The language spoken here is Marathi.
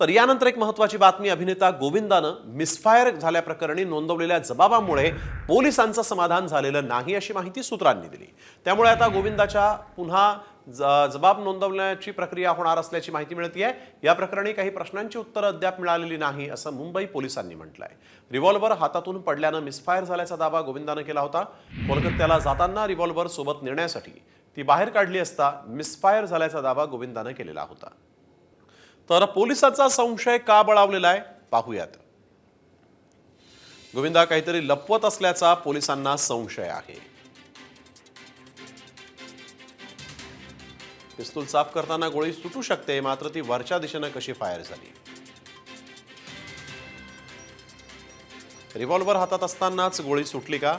तर यानंतर एक महत्वाची बातमी अभिनेता गोविंदानं मिसफायर झाल्याप्रकरणी नोंदवलेल्या जबाबामुळे पोलिसांचं समाधान झालेलं नाही अशी माहिती सूत्रांनी दिली. त्यामुळे आता गोविंदाच्या पुन्हा ज- जबाब नोंदवण्याची प्रक्रिया होणार असल्याची माहिती मिळते या प्रकरणी काही प्रश्नांची उत्तरं अद्याप मिळालेली नाही असं मुंबई पोलिसांनी म्हटलंय. रिव्हॉल्व्हर हातातून पडल्यानं मिसफायर झाल्याचा दावा गोविंदानं केला होता. कोलकात्याला जाताना रिव्हॉल्व्हर सोबत नेण्यासाठी ती बाहेर काढली असता मिसफायर झाल्याचा दावा गोविंदानं केलेला होता. तर पोलिसाचा संशय का बळावलेला आहे? पाहूयात. गोविंदा काहीतरी लपवत असल्याचा पोलिसांना संशय आहे. पिस्तूल साफ करताना गोळी सुटू शकते मात्र ती वरच्या दिशेनं कशी फायर झाली? रिव्हॉल्व्हर हातात असतानाच गोळी सुटली का?